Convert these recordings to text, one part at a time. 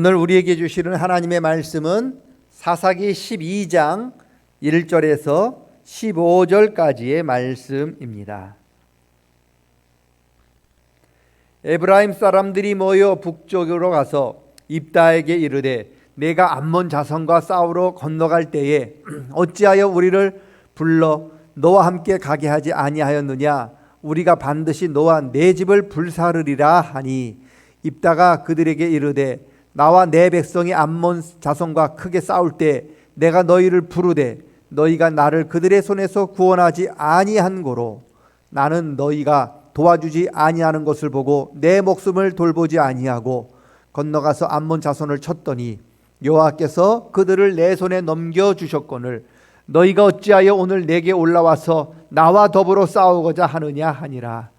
오늘 우리에게 주시는 하나님의 말씀은 사사기 12장 1절에서 15절까지의 말씀입니다. 에브라임 사람들이 모여 북쪽으로 가서 입다에게 이르되 내가 암몬 자손과 싸우러 건너갈 때에 어찌하여 우리를 불러 너와 함께 가게 하지 아니하였느냐 우리가 반드시 너와 내 집을 불사르리라 하니 입다가 그들에게 이르되 나와 내 백성이 암몬 자손과 크게 싸울 때 내가 너희를 부르되 너희가 나를 그들의 손에서 구원하지 아니한 고로 나는 너희가 도와주지 아니하는 것을 보고 내 목숨을 돌보지 아니하고 건너가서 암몬 자손을 쳤더니 여호와께서 그들을 내 손에 넘겨 주셨거늘 너희가 어찌하여 오늘 내게 올라와서 나와 더불어 싸우고자 하느냐 하니라.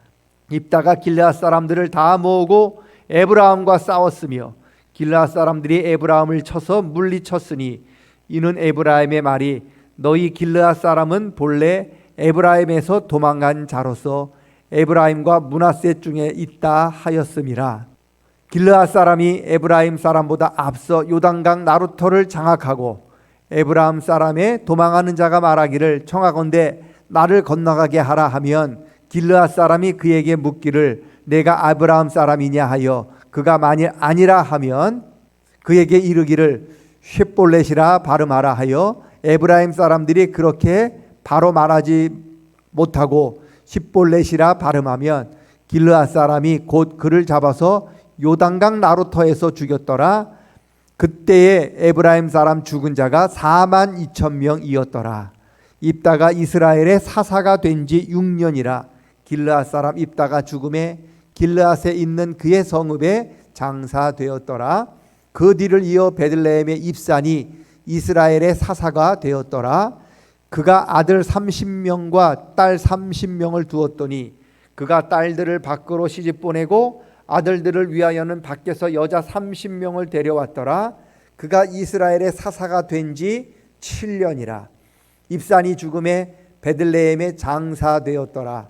입다가 길르앗 사람들을 다 모으고 에브라함과 싸웠으며 길르앗 사람들이 에브라함을 쳐서 물리쳤으니 이는 에브라임의 말이 너희 길르앗 사람은 본래 에브라임에서 도망간 자로서 에브라임과 문하세 중에 있다 하였음이라. 길르앗 사람이 에브라임 사람보다 앞서 요단강 나루터를 장악하고 에브라임 사람의 도망하는 자가 말하기를 청하건대 나를 건너가게 하라 하면 길르앗 사람이 그에게 묻기를 내가 아브라함 사람이냐 하여 그가 만일 아니라 하면 그에게 이르기를 쉿볼렛이라 발음하라 하여 에브라임 사람들이 그렇게 바로 말하지 못하고 십볼렛이라 발음하면 길르앗 사람이 곧 그를 잡아서 요단강 나루터에서 죽였더라. 그때에 에브라임 사람 죽은 자가 4만 2천 명이었더라. 입다가 이스라엘의 사사가 된 지 6년이라 길르앗 사람 입다가 죽음에 길르앗에 있는 그의 성읍에 장사되었더라. 그 뒤를 이어 베들레헴의 입산이 이스라엘의 사사가 되었더라. 그가 아들 30명과 딸 30명을 두었더니 그가 딸들을 밖으로 시집 보내고 아들들을 위하여는 밖에서 여자 30명을 데려왔더라. 그가 이스라엘의 사사가 된 지 7년이라. 입산이 죽음에 베들레헴에 장사되었더라.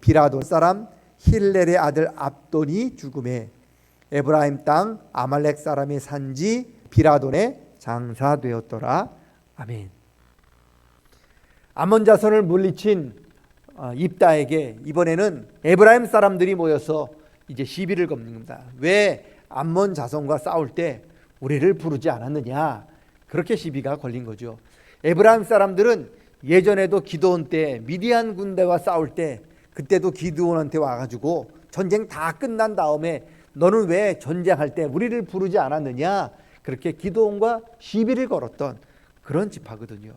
비라돈 사람 힐렐의 아들 압돈이 죽음에 에브라임 땅 아말렉 사람이 산지 비라돈에 장사되었더라. 아멘. 아몬 자손을 물리친 어, 입다에게 이번에는 에브라임 사람들이 모여서 이제 시비를 겁니다. 왜 암몬 자손과 싸울 때 우리를 부르지 않았느냐? 그렇게 시비가 걸린 거죠. 에브라임 사람들은 예전에도 기도원 때 미디안 군대와 싸울 때 그때도 기드온한테 와가지고 전쟁 다 끝난 다음에 너는 왜 전쟁할 때 우리를 부르지 않았느냐? 그렇게 기도원과 시비를 걸었던 그런 지파거든요.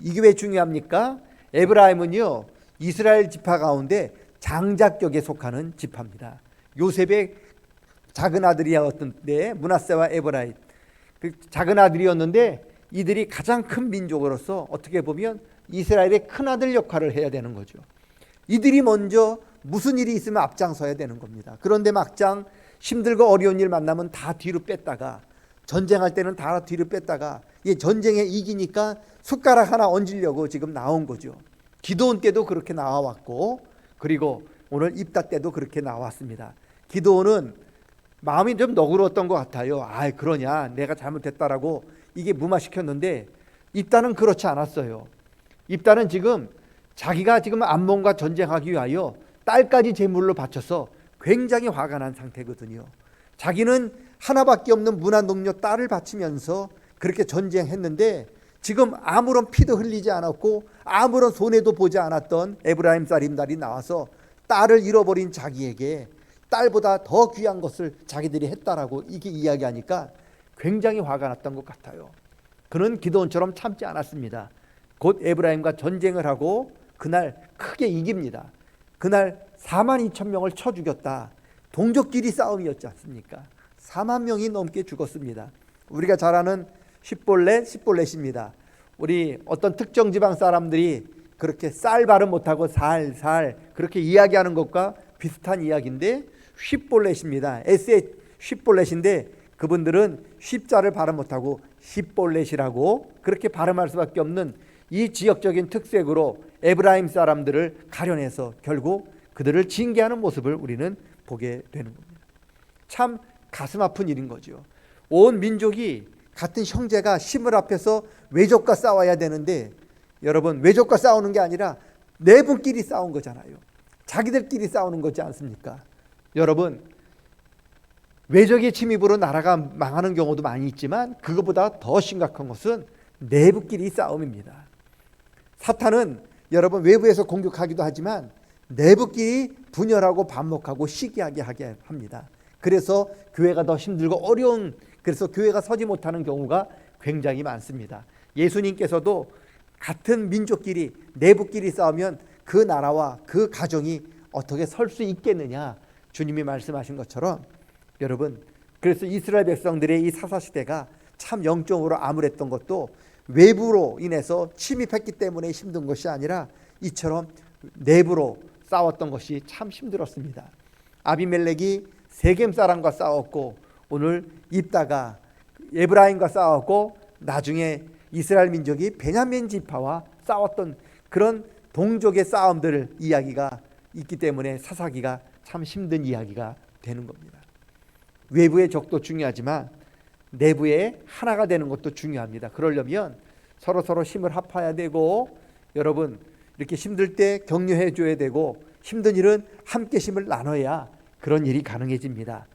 이게 왜 중요합니까? 에브라임은요 이스라엘 지파 가운데 장자격에 속하는 지파입니다. 요셉의 작은 아들이었던데 문하세와 에브라임 그 작은 아들이었는데 이들이 가장 큰 민족으로서 어떻게 보면 이스라엘의 큰 아들 역할을 해야 되는 거죠. 이들이 먼저 무슨 일이 있으면 앞장서야 되는 겁니다. 그런데 막장 힘들고 어려운 일 만나면 다 뒤로 뺐다가 전쟁할 때는 다 뒤로 뺐다가 이 전쟁에 이기니까 숟가락 하나 얹으려고 지금 나온 거죠. 기도원 때도 그렇게 나와왔고 그리고 오늘 입다 때도 그렇게 나왔습니다. 기도원은 마음이 좀 너그러웠던 것 같아요. 아, 그러냐? 내가 잘못했다라고 이게 무마시켰는데 입다는 그렇지 않았어요. 입다는 지금 자기가 지금 암몬과 전쟁하기 위하여 딸까지 제물로 바쳐서 굉장히 화가 난 상태거든요. 자기는 하나밖에 없는 문화 농녀 딸을 바치면서 그렇게 전쟁했는데 지금 아무런 피도 흘리지 않았고 아무런 손해도 보지 않았던 에브라임 사림달이 나와서 딸을 잃어버린 자기에게 딸보다 더 귀한 것을 자기들이 했다라고 이게 이야기하니까 굉장히 화가 났던 것 같아요. 그는 기도원처럼 참지 않았습니다. 곧 에브라임과 전쟁을 하고 그날 크게 이깁니다. 그날 4만 2천 명을 쳐 죽였다. 동족끼리 싸움이었지 않습니까? 4만 명이 넘게 죽었습니다. 우리가 잘 아는 십볼렛, 십볼렛입니다. 우리 어떤 특정 지방 사람들이 그렇게 쌀 발음 못하고 살살 그렇게 이야기하는 것과 비슷한 이야기인데 쉽볼렛입니다. 에세 쉽볼렛인데 그분들은 쉽자를 발음 못하고 십볼렛이라고 그렇게 발음할 수밖에 없는 이 지역적인 특색으로 에브라임 사람들을 가려내서 결국 그들을 징계하는 모습을 우리는 보게 되는 겁니다. 참 가슴 아픈 일인 거죠. 온 민족이 같은 형제가 힘을 앞에서 외족과 싸워야 되는데 여러분 외족과 싸우는 게 아니라 내분끼리 싸운 거잖아요. 자기들끼리 싸우는 거지 않습니까? 여러분 외적의 침입으로 나라가 망하는 경우도 많이 있지만 그것보다 더 심각한 것은 내부끼리 싸움입니다. 사탄은 여러분 외부에서 공격하기도 하지만 내부끼리 분열하고 반목하고 시기하게 하게 합니다. 그래서 교회가 더 힘들고 어려운 그래서 교회가 서지 못하는 경우가 굉장히 많습니다. 예수님께서도 같은 민족끼리 내부끼리 싸우면 그 나라와 그 가정이 어떻게 설 수 있겠느냐 주님이 말씀하신 것처럼 여러분 그래서 이스라엘 백성들의 이 사사 시대가 참 영적으로 암울했던 것도 외부로 인해서 침입했기 때문에 힘든 것이 아니라 이처럼 내부로 싸웠던 것이 참 힘들었습니다. 아비멜렉이 세겜 사람과 싸웠고 오늘 입다가 에브라임과 싸웠고 나중에 이스라엘 민족이 베냐민 지파와 싸웠던 그런 동족의 싸움들 이야기가 있기 때문에 사사기가 참 힘든 이야기가 되는 겁니다. 외부의 적도 중요하지만 내부에 하나가 되는 것도 중요합니다. 그러려면 서로 서로 힘을 합해야 되고 여러분 이렇게 힘들 때 격려해 줘야 되고 힘든 일은 함께 힘을 나눠야 그런 일이 가능해집니다.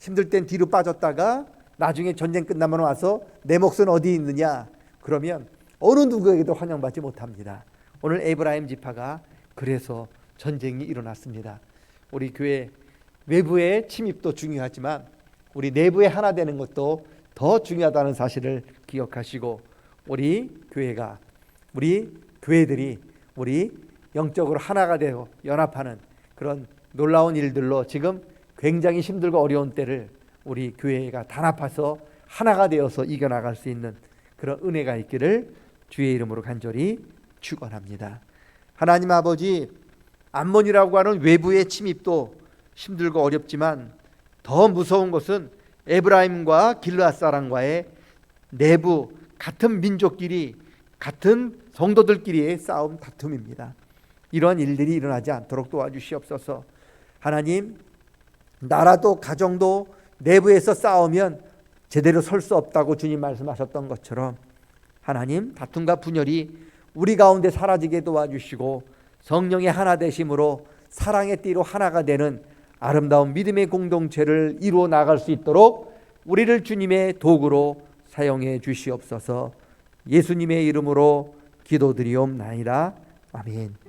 힘들 땐 뒤로 빠졌다가 나중에 전쟁 끝나면 와서 내 몫은 어디 있느냐 그러면 어느 누구에게도 환영받지 못합니다. 오늘 에브라임 지파가 그래서 전쟁이 일어났습니다. 우리 교회 외부의 침입도 중요하지만 우리 내부에 하나 되는 것도 더 중요하다는 사실을 기억하시고 우리 교회가 우리 교회들이 우리 영적으로 하나가 되어 연합하는 그런 놀라운 일들로 지금 굉장히 힘들고 어려운 때를 우리 교회가 단합해서 하나가 되어서 이겨나갈 수 있는 그런 은혜가 있기를 주의 이름으로 간절히 축원합니다. 하나님 아버지 암몬이라고 하는 외부의 침입도 힘들고 어렵지만 더 무서운 것은 에브라임과 길르앗 사람과의 내부 같은 민족끼리 같은 성도들끼리의 싸움 다툼입니다. 이러한 일들이 일어나지 않도록 도와주시옵소서. 하나님 나라도 가정도 내부에서 싸우면 제대로 설 수 없다고 주님 말씀하셨던 것처럼 하나님 다툼과 분열이 우리 가운데 사라지게 도와주시고 성령의 하나 되심으로 사랑의 띠로 하나가 되는 아름다운 믿음의 공동체를 이루어 나갈 수 있도록 우리를 주님의 도구로 사용해 주시옵소서. 예수님의 이름으로 기도드리옵나이다. 아멘.